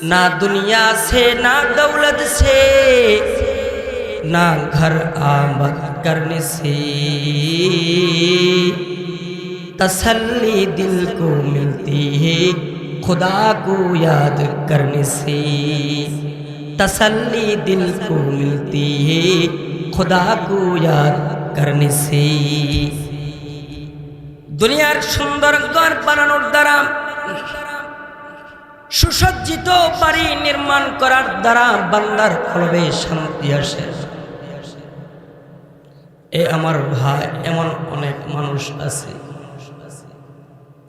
ना दुनिया से ना दौलत से ना घर आमद करने से तसल्ली दिल को मिलती है खुदा को याद करने से तसल्ली दिल को मिलती है खुदा को याद करने से दुनियार सुंदर घर बनानों द्वारा সুসজ্জিত বাড়ি নির্মাণ করার দ্বারা বান্দার কলবে শান্তি আসে। এ আমার ভাই, এমন অনেক মানুষ আছে,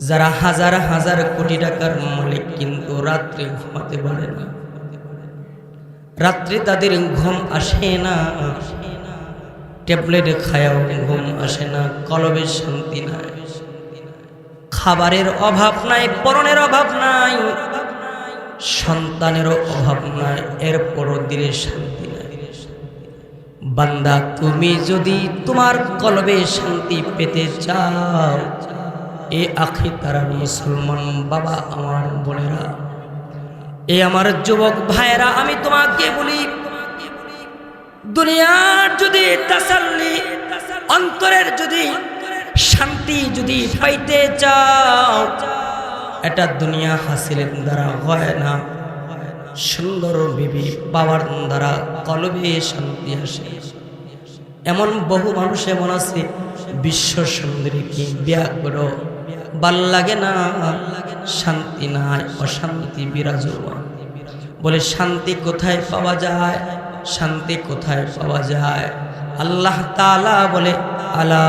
যারা হাজার হাজার কোটি টাকার মালিক কিন্তু রাত্রে ঘুমাতে পারে না। রাত্রে তাদের ঘুম আসে না, ট্যাবলেট খায়াও ঘুম আসে না কলবের শান্তি নাই। খাবারের অভাব নাই, পরনের অভাব নাই সন্তানেরও অভাব নাই, এরপরও দিলে শান্তি নাই। বান্দা, তুমি যদি তোমার কলবে শান্তি পেতে চাও, এ আখি তারা মুসলমান বাবা, আমার বোনেরা, এ আমার যুবক ভাইয়েরা, আমি তোমাকে বলি, দুনিয়ার যদি তাসাল্লি, অন্তরের যদি শান্তি যদি পাইতে চাও এটা দুনিয়া হাসিলের দ্বারা হয় না। সুন্দর বিবি পাওয়ার দ্বারা কলবে শান্তি আসে। এমন বহু মানুষ এমন আছে, বিশ্ব সুন্দরীকে বিয়া করো ভালো লাগে না, শান্তি নাই, অশান্তি বিরাজমান। বলে, শান্তি কোথায় পাওয়া যায়? শান্তি কোথায় পাওয়া যায়? আল্লাহ তালা বলে, আলা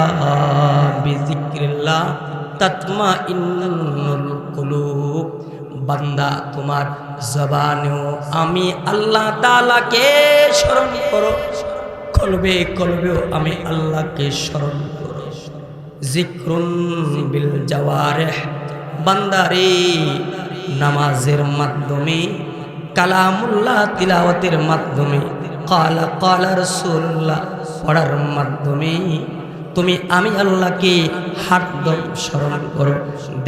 বিজিক্রিল্লাহ। বান্দা, তোমার জবানেও আমি আল্লাহ তালাকে স্মরণ করো। কলবে কলবেও আমি আল্লাহকে স্মরণ করো। জিক্রুন বিল জাওয়ারেহ। বান্দারে, নামাজের মাধ্যমে, কালামুল্লাহ তিলাওয়াতের মাধ্যমে, কালা কালা রসুল্লাহ পড়ার মাধ্যমে তুমি আমি আল্লাহকে হাত হাতদম স্মরণ করো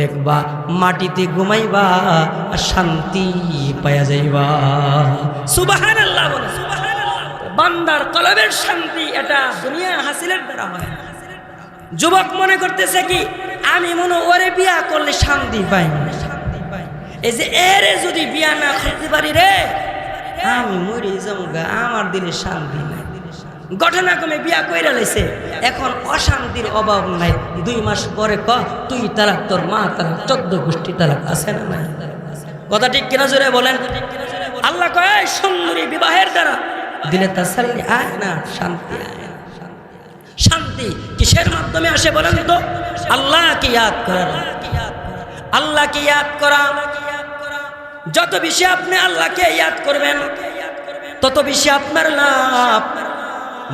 দেখবা, মাটিতে ঘুমাইবা, শান্তি পাওয়া যাইবা। সুবাহান আল্লাহ বান্দার কলবের শান্তি এটা দুনিয়া হাসিলের দ্বারা হয় না। যুবক মনে করতেছে কি, আমি মনে ওরে বিয়া করলে শান্তি পাই এই যে এরে যদি বিয়া না করতে পারি রে, আমি মরে যাব আমার দিলে শান্তি নাই। ঘটনা কমে বিয়া কইরা লাইছে। এখন অশান্তির অভাব নাই। দুই মাস পরে ক, তুই তালাক, তোর মা তালাক, চোদ্দ গোষ্ঠী তালাক আছে না নাই? কথা ঠিক কিনা জোরে বলেন? আল্লাহ কয় সুন্দরী বিবাহের দ্বারা দিলে তাসাল্লি আয় না, শান্তি শান্তি কিসের মাধ্যমে আসে বলেন তো? আল্লাহকে ইয়াদ করা আল্লাহকে ইয়াদ করা। যত বেশি আপনি আল্লাহকে ইয়াদ করবেন, তত বেশি আপনার লাভ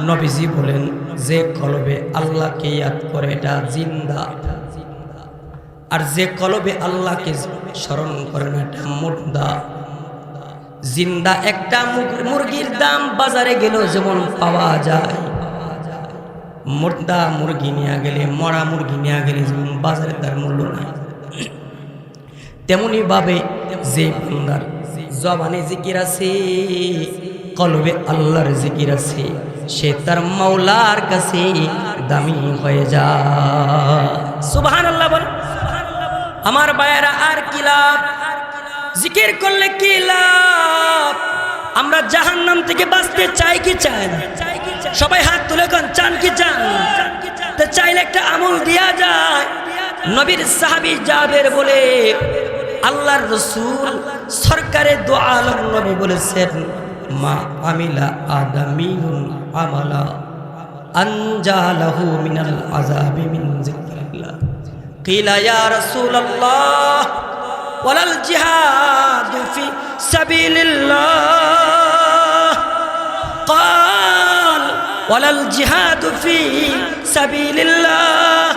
নবীজি বলেন, যে কলবে আল্লাহকে ইয়াদ করে এটা জিন্দা। আর যে কলবে আল্লাহকে স্মরণ করে না, এটা মুর্দা। জিন্দা একটা মুরগির দাম বাজারে গেল যেমন পাওয়া যায়। মুর্দা মুরগি নিয়ে গেলে, মরা মুরগি নিয়ে গেলে যেমন বাজারে তার মূল্য নাই। তেমনি ভাবে যে বান্দার জবানে জিকির আছে, কলবে আল্লাহর জিকির আছে সে তার মাওলার কাছে দামি হয়ে যায় সুবহান আল্লাহ বল, আমার বায়েরা আর কি লাভ? জিকির করলে কি লাভ? আমরা জাহান্নাম থেকে বাঁচতে চাই কি চাই না? সবাই হাত তুলে কোন, চান কি চান? তো চাইলে একটা আমল দেয়া যায়। নবীর সাহাবি জাবের বলে, আল্লাহর রসুল সরকারে দো আলম নবী বলেছেন মা আমিলা আদামিউন আমালা আনজালাহু মিনাল আযাবি মিন যিকরিল্লাহ কিলা ইয়া রাসূলুল্লাহ ওয়ালাল জিহাদু ফি সাবিলিল্লাহ قال ولا الجهاد في سبيل الله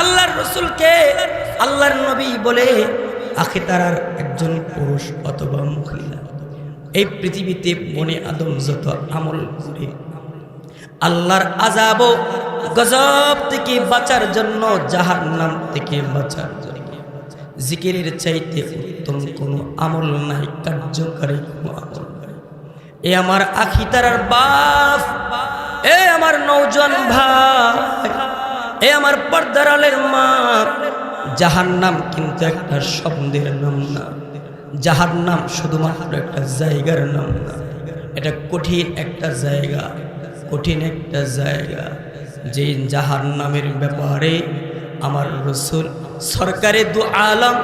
আল্লাহর রসুলকে আল্লাহর নবী বলে আখে তারার একজন পুরুষ অথবা মহিলা এই পৃথিবীতে মনে আদম যত আমল করে, আল্লাহর আজাব গজব থেকে বাঁচার জন্য যাহার নাম থেকে বাঁচার জন্য। জিকিরের চাইতে উত্তম কোনো আমল নাই, কার্যকারী কোনো আমল নাই। এ আমার আখি তারার বাপ, এ আমার নৌজন ভাই, এ আমার পর্দার আলের মা। যাহার নাম কিন্তু একটা শব্দের নাম না। যাহার নাম শুধুমাত্র একটা জায়গার নাম না। এটা কঠিন একটা জায়গা। কঠিন একটা জায়গা। যে জাহার নামের ব্যাপারে আমার রসুল সরকারে দু আলম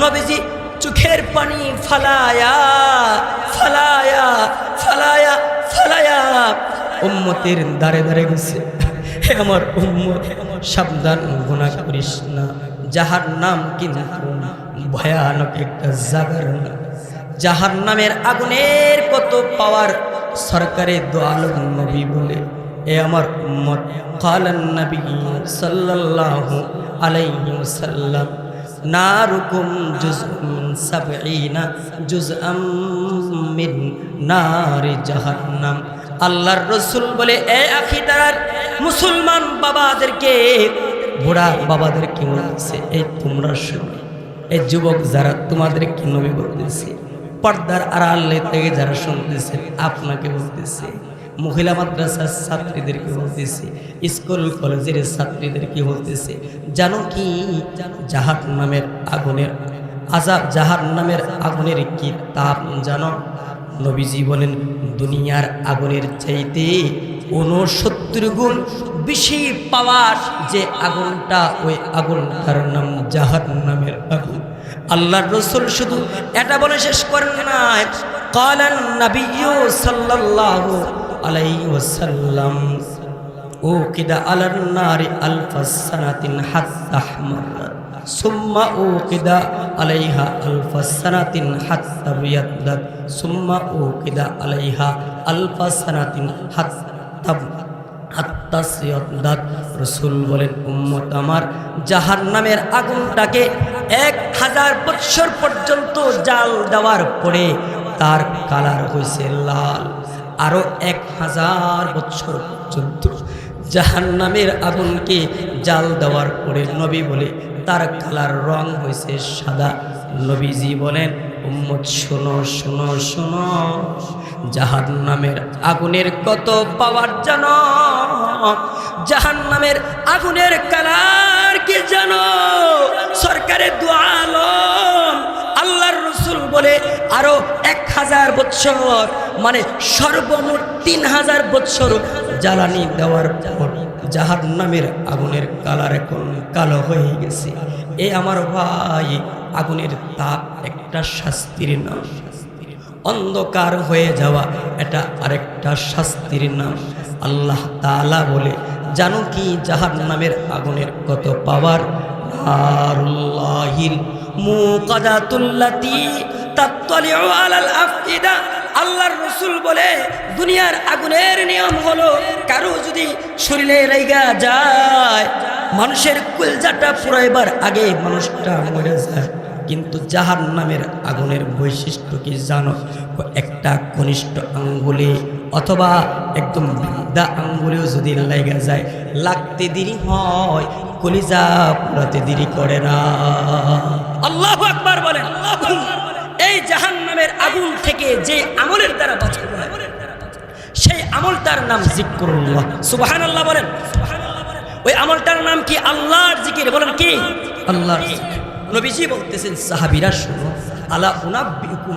নবীজি চোখের পানি ফালায়া ফালায়া ফালায়া ফালায়া উম্মতের দাঁড়ে দাঁড়ে গেছে। হে আমার উম্মত, সাবধান গুণা করিস না। যাহার নাম কিন্তু ভয়ানক একটা জাগার। যাহার নামের আগুনের কত পাওয়ার সরকারে দোয়ালম নবী বলে। এ আমার উম্মত, কালান নবী সাল্লাল্লাহু আলাইহি ওয়াসাল্লাম। নারুকুম জুজউম সাবঈনা জুজআম মিন নারি জাহান্নাম। আল্লাহর রসুল বলে, এ আখিদার মুসলমান বাবাদেরকে, বুড়া বাবাদেরকে বলতেছে, এই তোমরা শুনো। এই যুবক যারা তোমাদেরকে নবী বলতেছে, পর্দার আড়ালে থেকে যারা শুনতেছেন আপনাকে বলতেছে, মহিলা মাদ্রাসার ছাত্রীদেরকে বলতেছে, স্কুল, কলেজের ছাত্রীদেরকে বলতেছে, জানো কি? জাহার নামের আগুনের আজাব জাহার নামের আগুনের কি তাপ জানো? নবীজি বলেন, দুনিয়ার আগুনের চাইতে ঊনসত্তর গুণ বেশি পাওয়ার যে আগুনটা, ওই আগুনটার নাম জাহার নামের আগুন। আল্লাহর রসুল শুধু এটা বলে শেষ করেন নাই কালান নবিয়্যু সাল্লাল্লাহু আলাইহি ওয়াসাল্লাম, ও কিদা আলার নারি আলফাস সানাতিন হাত্তা আহমারাত সুম্মা ও কিদা আলাইহা আলফাস সানাতিন হাত্তা বিয়াদ্দাত, সুম্মা ও কিদা আলাইহা আলফাস সানাতিন হাত্তা আত্মাসিয়দাত রসুল বলেন, উম্মত আমার জাহার নামের আগুনটাকে এক হাজার বৎসর পর্যন্ত জাল দেওয়ার পরে তার কালার হয়েছে লাল। আরও এক হাজার বছর পর্যন্ত জাহান নামের আগুনকে জাল দেওয়ার পরে নবী বলে, তার কালার রং হয়েছে সাদা। নবীজি বলেন উম্মত, শোনো শোনো শোনো। জাহান নামের আগুনের কত পাওয়ার জানো? জাহান নামের আগুনের কালার কি জানো? সরকারের দোয়ালম আল্লাহর রসুল বলে আরও এক হাজার বৎসর মানে সর্বমোট তিন হাজার বৎসর জ্বালানি দেওয়ার পর জাহার নামের আগুনের কালার এখন কালো হয়ে গেছে। এ আমার ভাই, আগুনের তাপ একটা শাস্তির নাম। অন্ধকার হয়ে যাওয়া এটা আরেকটা শাস্তির নাম। আল্লাহ তাআলা বলে, জানো কি জাহার নামের আগুনের কত পাওয়ার? মুকাদাতুল্লাতি তাত্তালিউ আলাল আফইদা। আল্লাহর রসুল বলে, দুনিয়ার আগুনের নিয়ম হলো, কারও যদি শরীরে রেগা যায়, মানুষের কুলজাটা পুরাইবার আগে মানুষটা মরে যায়। কিন্তু জাহার নামের আগুনের বৈশিষ্ট্য কি জানো? একটা কনিষ্ঠ আঙ্গুলে অথবা একদম বৃদ্ধা আঙ্গুলেও যদি লেগে যায়, লাগতে দেরি হয়, কলিজা পুরাতে দেরি করে না। আল্লাহ আকবার বলেন, এই জাহান নামের আগুন থেকে যে আমলের দ্বারা বাঁচানো হয় সেই আমলটার নাম জিক্রুল্লাহ। সুবাহান আল্লাহ বলেন। ওই আমলটার নাম কি আল্লাহর জিকির? বলেন কি? আল্লাহর জিকির। নবীজি বলতেছেন, সাহাবিরা শুনো, আলা উনাব্বিকুম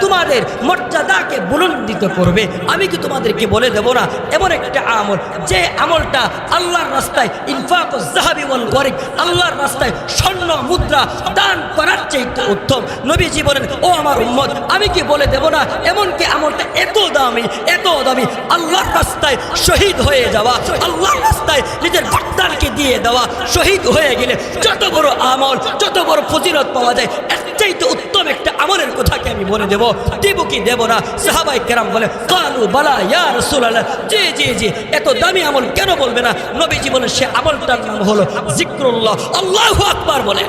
তোমাদের মর্যাদাকে বুলন্দিত করবে। আমি কি তোমাদেরকে বলে দেব না? এমন একটা আমল। যে আমলটা আল্লাহর রাস্তায় ইনফাক ও জাহাবি ওয়াল গরিব, আল্লাহর রাস্তায় স্বর্ণ মুদ্রা দান করার চাইতে উত্তম। নবীজি বলেন, ও আমার উম্মত, আমি কি বলে দেব না? এমনকি আমলটা এত দামি এত দামি? আল্লাহর রাস্তায় শহীদ হয়ে যাওয়া, আল্লাহর রাস্তায় নিজের ভক্তানকে দিয়ে দেওয়া, শহীদ হয়ে গেলে যত বড় আমল, যত বড় ফজিলত পাওয়া যায়, এর চাইতে উত্তম একটা আমলের কথাকে আমি বলে দেব। দেব কি দেব না? সাহাবাই কেরাম বলে কালু বালা ইয়া রাসূলুল্লাহ। জি জি জি এত দামি আমল কেন বলবে না? নবীজি বলে সে আমলটার নাম হলো জিক্রুল্লাহ। আল্লাহু আকবার বলে।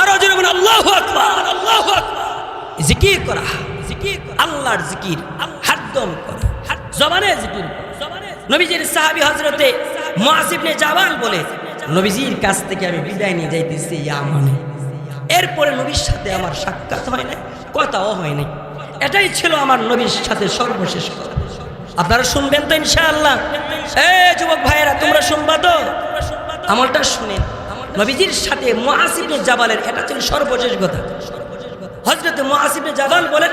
আরও জোরে বলে আল্লাহু আকবার আল্লাহু আকবার। জিকির করা জিকির আল্লাহর জিকির হাদ্দম করা। জবানে জিকির নবীজির সাহাবী হযরতে মুআজ ইবনে জাবাল বলে নবীজির কাছ থেকে আমি বিদায় নিয়ে যাইতেছি ইয়ামানে এরপরে নবীর সাথে আমার সাক্ষাৎ হয় নাই। কথাও হয় নাই। এটাই ছিল আমার নবীর সাথে সর্বশেষ কথা। আপনারা শুনবেন তো ইনশাআল্লাহ। এ যুবক ভাইয়েরা, তোমরা শুনবা তো? আমলটা শুনেন। নবীজির সাথে মুআসিবনে জাবালের, এটা ছিল সর্বশেষ কথা। হজরত জাবাল বলেন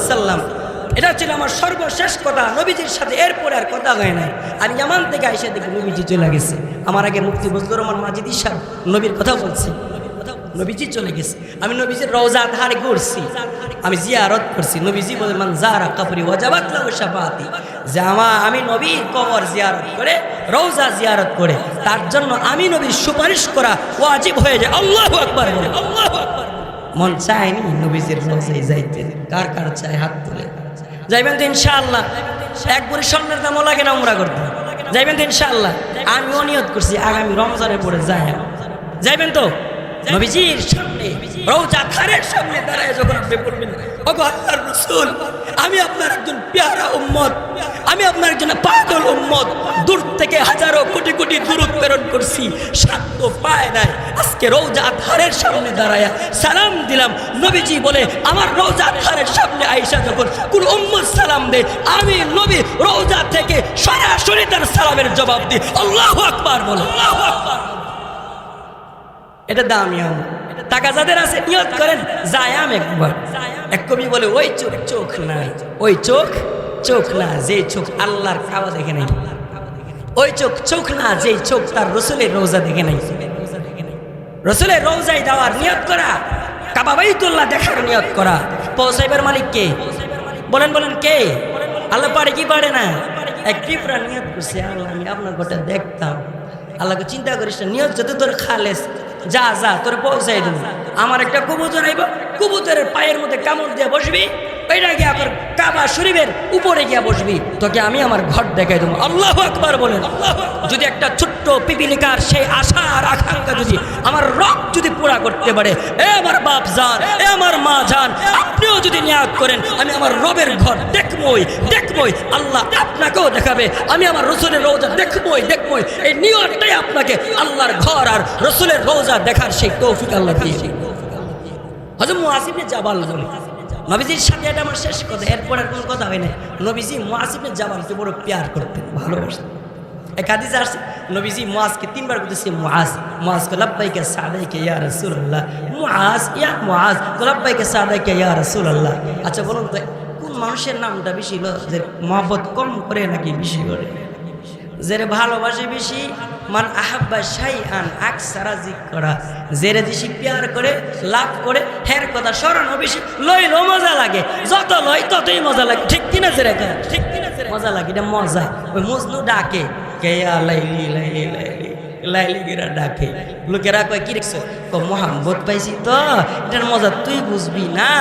সাল্লাম। এটা ছিল আমার সর্বশেষ কথা। নবীজির সাথে এরপরে আর কথা হয় নাই। আর নবীজি আমার আগে মুক্তি বজলুর রহমান মাজিদি নবীর কথা বলছি। নবীজি চলে গেছে। আমি নবীজির রওজা ধার ঘুরছি আমি জিয়ারত করছি। নবীজি বলে, মান জারা কাপড়ি ওয়াজাবাত লাহু যে আমা, আমি নবীর কবর জিয়ারত করে, রওজা জিয়ারত করে, তার জন্য আমি নবীর সুপারিশ করা ওয়াজিব হয়ে যায়। আল্লাহু আকবার বলে। মন চায়নি নবীজির রওজায় যাইতে। কার কার চায় হাত তুলে। যাইবেন তো ইনশাআল্লাহ। এক বুড়ি স্বর্ণের দামও লাগে না উমরা করতে। যাইবেন তো ইনশাআল্লাহ। আমিও নিয়ত করছি। আগামী রমজানের পরে যাই যাইবেন তো? নবীজির সামনে, রওজা ধারের সামনে দাঁড়ায় যখন আপনি বলবেন, ওগো আল্লাহর রাসূল, আমি আপনার একজন পেয়ারা উম্মত, আমি আপনার একজন পাগল উম্মত, দূর থেকে হাজারো কোটি কোটি দূরত প্রেরণ করছি, সাধ্য পায় নাই। আজকে রওজা ধারের সামনে দাঁড়ায়া সালাম দিলাম। নবীজি বলে, আমার রওজা ধারের সামনে আইসা যখন কোন উম্মত সালাম দেয় আমি নবী রওজা থেকে সরাসরি তার সালামের জবাব দিই। আল্লাহু আকবার বলো। আল্লাহু আকবার এটা দামি আমল টাকা যাদের আছে, নিয়ত করেন যায়াম একবার। এক কবি বলে, ওই চোখ চোখ নাই, ওই চোখ চোখ না, যে চোখ আল্লাহর কাবা দেখে নাই। ওই চোখ চোখ না, যে চোখ তার রসুলের রোজা দেখে নাই। রসুলের রোজায় দেওয়ার নিয়ত করা, কাবা বাইতুল্লাহ দেখার নিয়ত করা। পৌঁছাইবার মালিক কে? বলেন বলেন, কে? আল্লাহ পারে কি পারে না? এক পিঁপড়া নিয়ত করছে, আল্লাহ, আমি আপনার গোটা দেখতাম। আল্লাহকে চিন্তা করিস না, নিয়ত যদি তোর খালেস যা যা, তোরে পৌঁছাই দেবো। আমার একটা কবুতর আইব, কবুতরের পায়ের মধ্যে কামড় দিয়ে বসবি ওইটা গিয়া তোর কাবা শরীফের উপরে গিয়া বসবি। তোকে আমি আমার ঘর দেখাই দেবো। আল্লাহ আকবার বলেন। যদি একটা ছোট্ট পিপিলিকার সেই আশা আর আকাঙ্ক্ষা যদি আমার রক যদি পুরা করতে পারে, এ আমার বাপ যান এ আমার মা যান আপনিও যদি নিয়াদ করেন, আমি আমার রবের ঘর দেখবই দেখবই, আল্লাহ আপনাকেও দেখাবে, আমি আমার রসুলের রোজা দেখবই দেখবই, এই নিয়তটাই আপনাকে আল্লাহর ঘর আর রসুলের রোজা দেখার সেই তৌফিক আল্লাহ দিয়ে হজম মুআসিবনে জাবাল বলে নবীজির সাথে এটা আমার শেষ কথা, এরপর আর কোনো কথা হয় না। নবীজি মুআসিবনে জাবালকে বড় প্যার করতেন, ভালোবাসতেন। এক হাদিসে আসছে, নবীজি মুআজকে তিনবার বলতেছে, মুআজ মুআজ কো লাব্বাইকা সাদাইকা ইয়া রাসূলুল্লাহ। মুআজ, ইয়া মুআজ কো লাব্বাইকা সাদাইকা ইয়া রাসূলুল্লাহ। আচ্ছা বলুন তো, কোন মানুষের নামটা বেশি যে মহব্বত কম করে নাকি বেশি করে? জেরে ভালোবাসে বেশি, মান আহাব্বা শাই আন আকসারা জিক করা জেরে বেশি পেয়ার করে, লাভ করে, হের কথা স্মরণও বেশি, লইলেও মজা লাগে। যত লয় ততই মজা লাগে। ঠিক কিনা কা ঠিক কিনা মজা লাগে, এটা মজা। ওই মজনু ডাকে। কেয়া লাইলি লাইলি লাইলি লাইলি গিরা ডাকে লোকেরা কয় কি রেখছো ও মোহাম্মদ পাইছি তো এটার মজা তুই বুঝবি না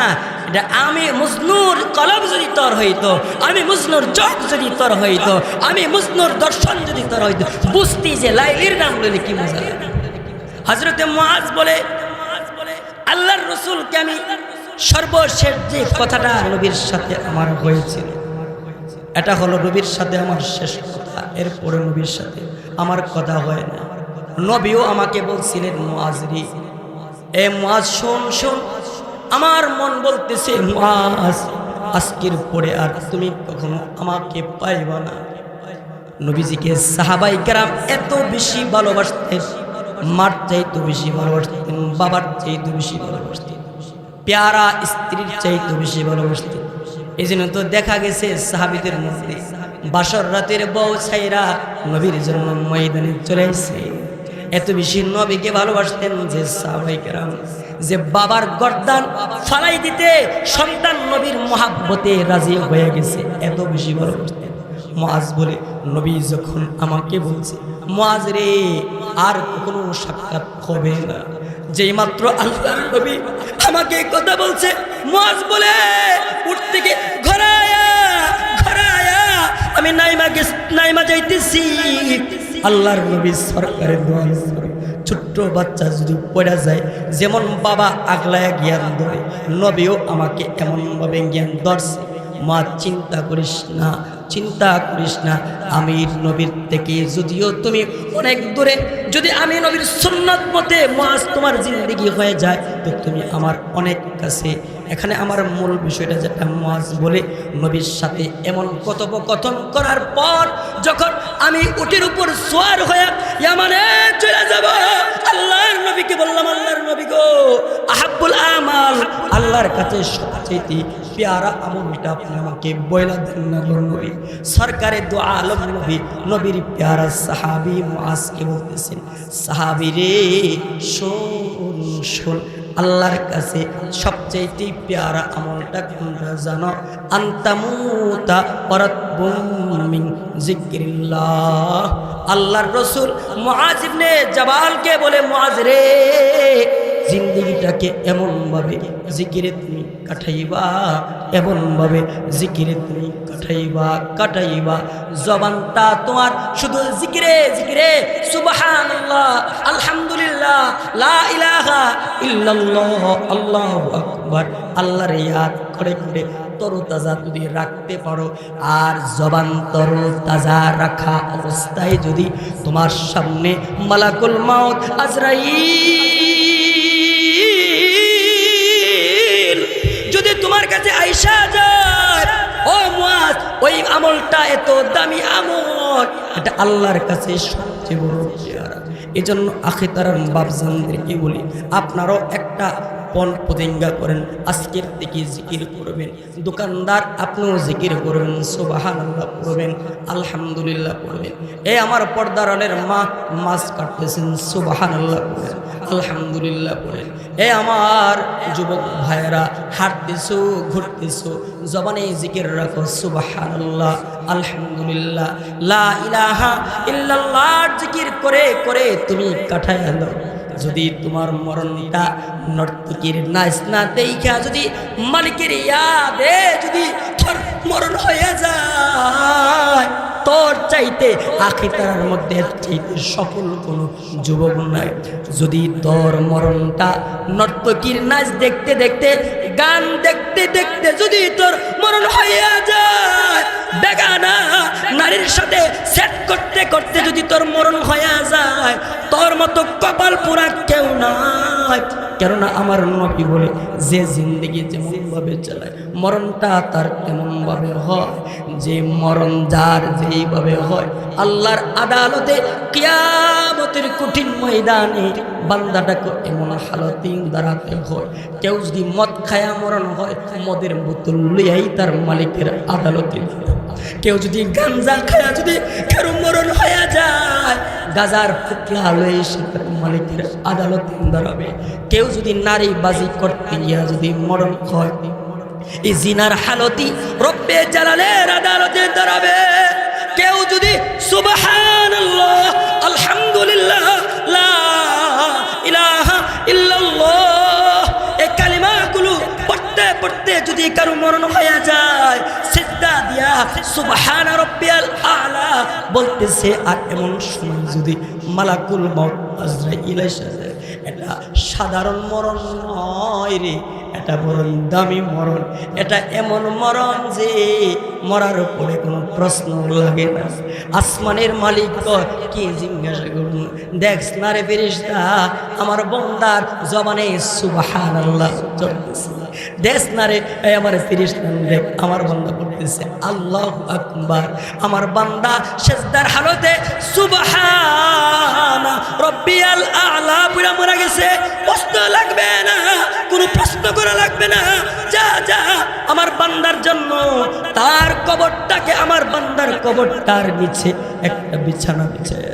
এটা আমি মুজনুর কলম যদি তোর হইতো আমি মুজনুর চোখ যদি তোর হইতো আমি মুজনুর দর্শন যদি তোর হইতো বুঝতি যে লাইলির নাম বলে কি মজা লাগে হজরতে মাজ বলে আল্লাহর রসুলকে আমি সর্বশেষ যে কথাটা নবীর সাথে আমার হয়েছিল এটা হলো নবীর সাথে আমার শেষ কথা। এরপরে নবীর সাথে আমার কথা হয় না। নবীও আমাকে বলছিলেন, মুআজরি। এ মুআজ, শোন শোন। আমার মন বলতেছে, মুআজ, আজকের পরে আর তুমি কখনো আমাকে পাইবা না। নবীজিকে সাহাবাই কেরাম এত বেশি ভালোবাসতেন, মার চাইতে বেশি ভালোবাসতেন, বাবার চাইতো বেশি ভালোবাসতেন, পেয়ারা স্ত্রীর চাইতো বেশি ভালোবাসতেন। এই জন্য তো দেখা গেছে সাহাবিদের মধ্যে। বাসর রাতের বউ ছাইরা নবীর জন্য ময়দানে চলে এসে এত বেশি নবীকে ভালোবাসতেন যে সাহাবাইকেরাম যে বাবার গর্দান ফালাই দিতে সন্তান নবীর মহাব্বতে রাজি হয়ে গেছে। এত বেশি ভালোবাসতেন। মাজ বলে, নবী যখন আমাকে বলছে মাজ রে, আর কোনো সাক্ষাৎ হবে না। যেই মাত্র আল্লাহ নবী আমাকে কথা বলছে মাজ বলে উঠতে গিয়ে, ঘরায়া ঘরায়া, আমি নাইমা নাইমা যাইতেছি। আল্লাহর নবী সরকারের ছোট্ট বাচ্চা যদি পড়া যায়, যেমন বাবা আগলায় জ্ঞান ধরে, নবীও আমাকে এমনভাবে জ্ঞান ধরছে। মা, চিন্তা করিস না, চিন্তা করিস না। আমি নবীর থেকে যদিও তুমি অনেক দূরে, যদি আমি নবীর সুন্নত মতে মাস তোমার জিন্দগি হয়ে যায়, তো তুমি আমার অনেক কাছে। এখানে আমার মূল বিষয়টা যেটা মাস বলে, নবীর সাথে এমন কথোপকথন করার পর যখন আমি উটির উপর সোয়ার হয়ে চলে যাব আল্লাহর নবীকে বললাম, আল্লাহর নবী গো, আহাব্বুল আমাল। আল্লাহর কাছে সবচেয়ে পেয়ারা আমলটা আপনি আমাকে বয়লা দেন না নবী। সরকারে দো আলম নবী, নবীর পেয়ারা সাহাবি মাসকে বলতেছেন, সাহাবি রে, শোন শোন। আল্লাহর কাছে সবচেয়ে পেয়ারা আমলটা কোনটা জানো? আন্তামুতা পরাতমিন জিক্রিল্লাহ আল্লাহর রসুল মহাজিবনে জাবালকে বলে, মুআজ রে জিন্দগিটাকে এমনভাবে জিকিরে তুমি কাটাইবা এমনভাবে জিকিরে তুমি কাটাইবা কাটাইবা। জবানটা তোমার শুধু জিকিরে জিকিরে, সুবহানাল্লাহ, আলহামদুলিল্লাহ, লা ইলাহা ইল্লাল্লাহ, আল্লাহু আকবার। আল্লাহর ইয়াদ করে করে তরতাজা যদি রাখতে পারো, আর জবান তরতাজা রাখা অবস্থায় যদি তোমার সামনে মালাকুল মাউত আজরাইল কাছে আইসা যায় ও মাস ওই আমলটা এত দামি আমল। এটা আল্লাহর কাছে সবচেয়ে বড় এই জন্য আখেতার বাপজানদেরকে বলি, আপনারও একটা পণ প্রতিজ্ঞা করেন, আজকের থেকে জিকির করবেন। দোকানদার আপনিও জিকির করবেন সোবাহান আল্লাহ পড়বেন, আলহামদুলিল্লাহ পড়বেন। এ আমার পর্দারালের মা, মাছ কাটতেছেন সোবাহান আল্লাহ পড়বেন, আলহামদুলিল্লাহ পড়েন এ আমার যুবক ভাইয়েরা, হাঁটতেছো, ঘুরতেছো, জবানে জিকির রাখো সুবাহান আল্লাহ আলহামদুলিল্লাহ। লা ইলাহা ইল্লাল্লাহ, জিকির করে করে তুমি কাঠায় আলো যদি তোমার মরণটা নর্তকীর নাচ না দেখা যদি মালিকের ইয়াদে যদি তোর মরণ হয়ে যায়, তোর চাইতে আখিতার মধ্যে চাইতে সফল কোনো যুবক নাই। যদি তোর মরণটা নর্তকীর নাচ দেখতে দেখতে, গান দেখতে দেখতে যদি তোর মরণ হইয়া যায় বেগানা, নারীর সাথে সেট করতে করতে যদি তোর মরণ হইয়া যায়, তোর মতো কপাল পুরা কেউ নাই। কেননা আমার নবী বলে, যে জিন্দগি যেমন ভাবে চালায় মরণটা তার তেমন ভাবে হয়। যে মরণ যার যেইভাবে হয়, আল্লাহর আদালতে কিয়ামতের কঠিন ময়দানে বান্দাটাকে এমন হালতে দাঁড়াতে হয়। কেউ যদি মদ খায়া মরণ হয়, মদের বোতল লইয়াই তার মালিকের আদালতে কেউ যদি গাঞ্জা খায়া যদি কারও মরণ হয়ে যায়, গাজার ফুটলা লয়ে সে তার মালিকের আদালতে দাঁড়াবে। কেউ যদি নারী বাজি করতে গিয়া যদি মরণ হয়, এই জিনার হালতি রব্বে জালালের আদালতে দাঁড়াবে। কেউ যদি সুবহানাল্লাহ, আলহামদুলিল্লাহ, লা পড়তে যদি কারও মরণ হয়ে যায় সিদ্ধা দিয়া সুবহান আলা বলতেছে আর এমন সময় যদি মালাকুল মত আজরা ইলাই যায়, এটা সাধারণ মরণ নয় রে। এটা বড় দামি মরণ, এটা এমন মরণ যে মরার উপরে কোনো প্রশ্ন লাগে না। আসমানের মালিক কি জিজ্ঞাসা করুন? দেখ না রে ফেরিস্তা, আমার বন্দার জবানে সুবাহান আল্লাহ চলতেছে। দেশ না রে আমার ফিরিস্তা দেখ আমার বান্দা করতেছে আল্লাহ আকবার। আমার বান্দা শেষদার হালতে সুবহান, রব্বিয়াল আলা পুরা মরা গেছে। প্রশ্ন লাগবে না, কোনো প্রশ্ন করা লাগবে না। যা যা, আমার বান্দার জন্য। তার কবরটাকে আমার বান্দার কবরটার নিচে একটা বিছানা বিছায়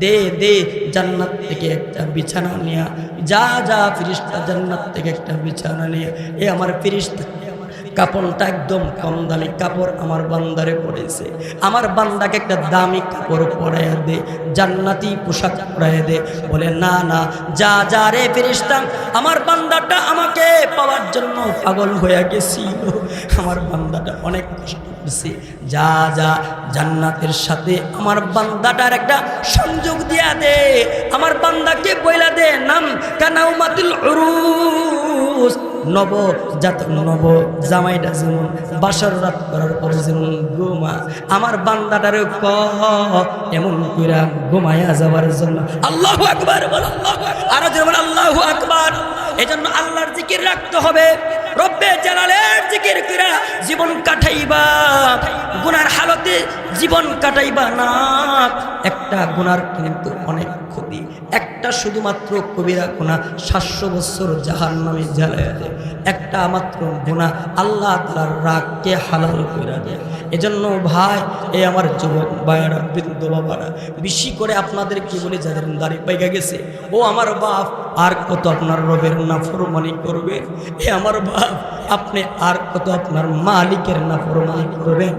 দে দে জান্নাত থেকে একটা বিছানা নিয়ে যা যা, ফিরিস্তা, জান্নাত থেকে একটা বিছানা নিয়ে এ আমার ফিরিস্তা। কাপড়টা একদম কম দামি কাপড় আমার বান্দারে পড়েছে। আমার বান্দাকে একটা দামি কাপড় পরাইয়া দে, জান্নাতি পোশাক পরাইয়া দে। বলে, না না, যা যা রে ফিরিস্তাম আমার বান্দাটা আমাকে পাওয়ার জন্য পাগল হয়ে গেছিল। আমার বান্দাটা অনেক কষ্ট করছে। যা যা, জান্নাতের সাথে আমার বান্দাটার একটা সংযোগ দিয়া দে। আমার বান্দাকে বইলা দে, নাম কানাউমাতুল উরুস। নব জাত নব, জামাইটা যেমন, বাসর রাত করার পরে যেমন গোমা আমার বান্দাটারে ক, এমন কইরা গোমায়া যাবার জন্য আল্লাহ আকবার আরও যেমন আল্লাহ আকবার। এই জন্য আল্লাহর জিকির রাখতে হবে। রব্বে জালালের জিকির কইরা জীবন কাটাইবা। গুনার হালতে জীবন কাটাইবা না। একটা গুনার কিন্তু অনেক ক্ষতি। একটা শুধুমাত্র কবিরা গুণা সাতশো বছর জাহান নামে জ্বালায় দেয়। একটা মাত্র গুণা আল্লাহ তালার রাগকে হালাল করে দেয়। এজন্য ভাই, এ আমার যুবক ভাইয়ারা, বৃদ্ধ বাবারা, বেশি করে আপনাদের কি বলে যাদের দাড়ি পাইকা গেছে। ও আমার বাপ আর কত আপনার রবের নাফরমানি করবে? এ আমার বাপ, আপনি আর কত আপনার মালিকের নাফরমানি করবেন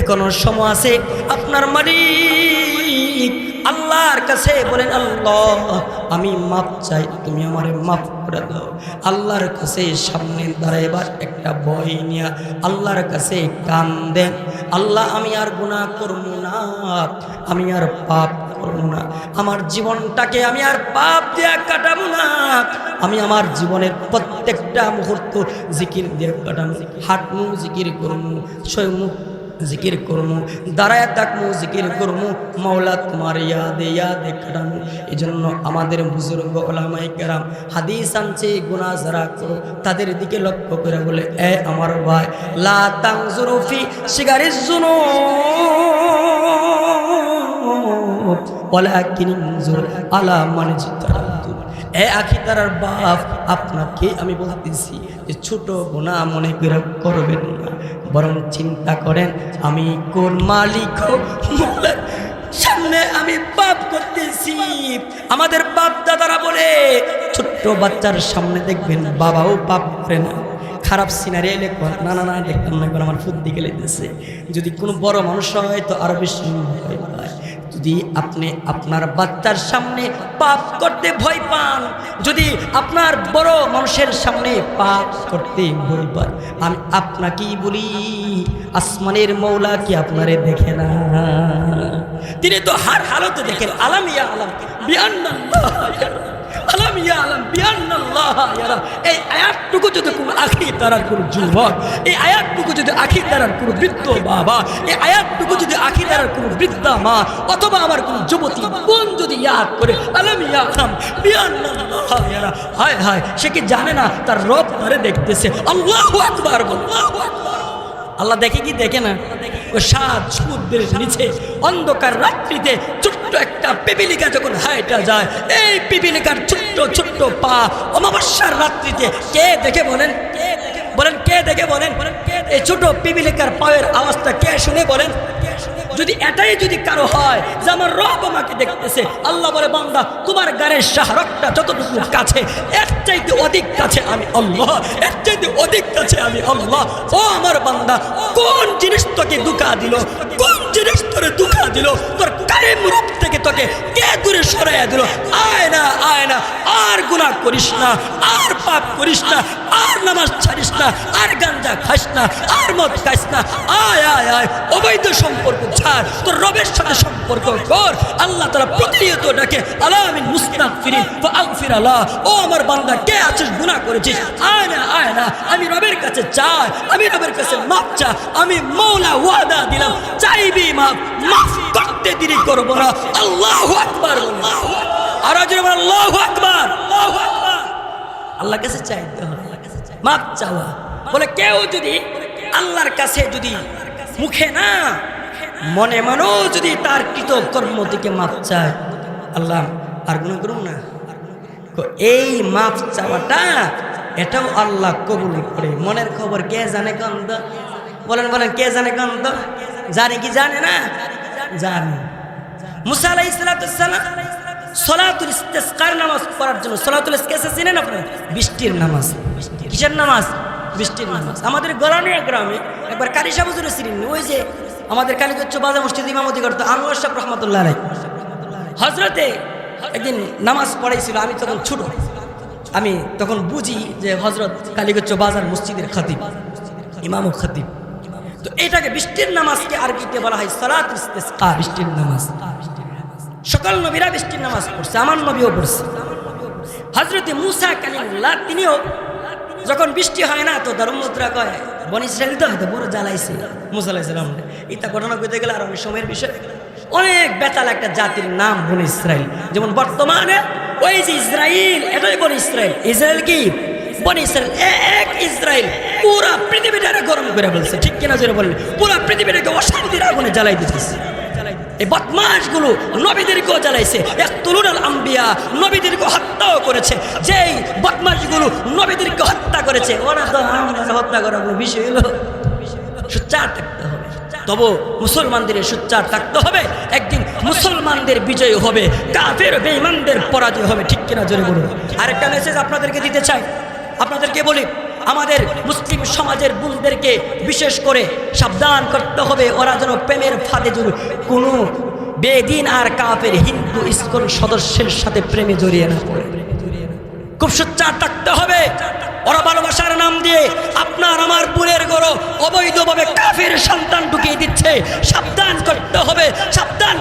এখনও সময় আছে, আপনার মালিক আল্লাহর কাছে বলেন, আল্লাহ, আমি মাপ চাই, তুমি আমার মাফ করে দাও। আল্লাহর কাছে সামনে দাঁড়াইবার একটা বই নিয়া আল্লাহর কাছে কান দেন। আল্লাহ, আমি আর গুনাহ করব না, আমি আর পাপ করব না। আমার জীবনটাকে আমি আর পাপ দিয়া কাটাবো না। আমি আমার জীবনের প্রত্যেকটা মুহূর্ত জিকির দিয়ে কাটাবো। হাঁটমু জিকির করব স্বয়ং জিকির করমু, দাঁড়ায় থাকমু জিকির করমু, মাওলা তোমার ইয়াদে ইয়াদে কাটামু এই জন্য আমাদের বুজুর্গ ওলামাই কেরাম হাদিস আনছে গুণা যারা করো, তাদের দিকে লক্ষ্য করে বলে, এ আমার ভাই, লা তাংজুরুফি সিগারির জুনু আলা মানে এ আখি বাপ, আপনাকে আমি বলতেছি যে ছোট গুণা মনে করে করবেন না। বরং চিন্তা করেন, আমি কোন মালিক সামনে আমি পাপ করতেছি। আমাদের বাপ দাদারা বলে, ছোট্ট বাচ্চার সামনে দেখবেন বাবাও পাপ করে না। খারাপ সিনারি এলে না না না, দেখতাম না আমার ফুট দিকে লেগেছে যদি কোনো বড় মানুষ হয় তো আরও বেশি পায় যদি আপনি আপনার বাচ্চার সামনে পাপ করতে ভয় পান, যদি আপনার বড় মানুষের সামনে পাপ করতে ভয় পান, আমি আপনাকেই বলি, আসমানের মৌলা কি আপনারে দেখে না তিনি তো হার হালতে দেখেন, আলামিয়া আলাম। এই আয়াতটুকু যদি কোনো আখি কোনো যুবক এই আয়াতটুকু যদি আখি কোনো বৃদ্ধ বাবা, এই আয়াতটুকু যদি আখি কোনো বৃদ্ধা মা অথবা আমার কোনো যুবতী যদি ইয়াদ করে হায় হায়, সে কি জানে না তার রব তারে দেখতেছে। আল্লাহু আকবার আল্লাহ দেখে কি দেখে না? ও সাত সমুদ্রের নিচে অন্ধকার রাত্রিতে ছোট্ট একটা পিপিলিকা যখন হাইটা যায়, এই পিপিলিকার ছোট্ট ছোট্ট পা অমাবস্যার রাত্রিতে কে দেখে বলেন? বলেন, কে দেখে বলেন? এই ছোট পিপিলিকার পায়ের আওয়াজটা কে শুনে বলেন? যদি এটাই যদি কারও হয় যে আমার রব আমাকে দেখতেছে, আল্লাহ বলে, বান্দা, তোমার গানের শাহরকটা যতটুকু কাছে, এর চাইতে অধিক কাছে আমি আল্লাহ, এর চাইতে অধিক কাছে আমি আল্লাহ। ও আমার বান্দা, কোন জিনিস তোকে দুঃখা দিল? কোন জিনিস তোরে দুঃখা দিল? তোর কারিম রূপ থেকে তোকে কে দূরে সরাইয়া দিল? আয় না আয় না, আর গুনাহ করিস না, আর পাপ করিস না, আর নামাজ ছাড়িস না, আর গাঞ্জা খাস না, আর মদ খাইস না। আয় আয় আয়, অবৈধ সম্পর্ক ছাড় তোর রবের সাথে সম্পর্ক কর। আল্লাহ তারা প্রতিনিয়ত ডাকে আলামিন মুস্তাক ফিরিন আলফির আল্লাহ। ও আমার বান্দা, কে আছিস? গুনাহ করেছিস? আয় না আয় না আমি রবের কাছে চাই, আমি রবের কাছে মাপ চা আমি মৌলা ওয়াদা দিলাম। চাইবি মাপ, মাফ করতে দেরি করব না। আল্লাহ আকবার আর আল্লাহ আকবার আল্লাহ আকবার। আল্লাহর কাছে চাইতে হবে মাপ চাওয়া। বলে কেউ যদি আল্লাহর কাছে যদি মুখে না মনে মনেও যদি তার কৃত কর্ম থেকে মাপ চায়, আল্লাহ আর গুণ করুন না। এই মাপ চাওয়াটা, এটাও আল্লাহ কবুল করে। মনের খবর কে জানে কন্ত বলেন বলেন, কে জানে কন্ত জানে কি জানে না? জানে। মুসা আলাইহিস সালাম সলাতুল ইস্তেসকার নামাজ পড়ার জন্য, সলাতুল ইস্তেসকা চিনেন আপনি বৃষ্টির নামাজ। কিসের নামাজ? বৃষ্টির নামাজ। আমাদের গরানিয়া গ্রামে একবার কারি সাহুজুরে ছিলেন ওই যে আমাদের কালীগচ্ছ বাজার মসজিদ ইমামতি করতো আনোয়ার সাহেব রহমতুল্লাহ আলাই হজরতে একদিন নামাজ পড়াইছিল, আমি তখন ছোট। আমি তখন বুঝি যে হজরত কালীগচ্ছ বাজার মসজিদের খাতিব ইমাম ও খাতিব। তো এটাকে বৃষ্টির নামাজকে আরবিতে বলা হয় সলাত বৃষ্টির নামাজ। সকল নবীরা বৃষ্টির নামাজ পড়ছে, আমার নবীও পড়ছে। হজরতে মুসা কালিমুল্লাহ, তিনিও যখন বৃষ্টি হয় না, তো ধর্মমুদ্রা কয়, বন ইসরায়েল তো হয়তো বড় জ্বালাইছে। মুসা আলাইসালাম ইতা ঘটনা কইতে গেলে আর অনেক সময়ের বিষয়। অনেক বেতাল একটা জাতির নাম বন ইসরায়েল যেমন বর্তমানে ওই যে ইসরায়েল এটাই বন ইসরায়েল ইসরায়েল কি? বন ইসরায়েল এক ইসরায়েল পুরা পৃথিবীটারে গরম করে বলছে ঠিক কিনা জোরে বললেন পুরা পৃথিবীটাকে অশান্তির আগুনে জ্বালাই দিতেছে। এই বদমাশগুলো নবীদেরকেও জ্বালাইছে। এক তুলুনাল আম্বিয়া নবীদেরকে হত্যাও করেছে। যেই বদমাশগুলো নবীদেরকে হত্যা করেছে ওরা তো হত্যা করার কোনো বিষয় হলো সুচ্চার থাকতে হবে। তবু মুসলমানদের সুচ্চার থাকতে হবে। একদিন মুসলমানদের বিজয় হবে, কাফের বেঈমানদের পরাজয় হবে। ঠিক কিনা জোরে বলুন। আরেকটা মেসেজ আপনাদেরকে দিতে চাই। আপনাদেরকে বলি আমাদের মুসলিম সমাজের বোনদেরকে বিশেষ করে সাবধান করতে হবে। ওরা যেন প্রেমের ফাঁদে জড়। কোনো বেদিন আর কাপের হিন্দু স্কুল সদস্যের সাথে প্রেমে জড়িয়ে না পড়ে। খুব সোচ্চার থাকতে হবে। ওরা ভালোবাসার নাম দিয়ে আপনার আমার বুড়ের গরো অবৈধভাবে কাফের সন্তান ঢুকিয়ে দিচ্ছে। সাবধান করতে হবে, সাবধান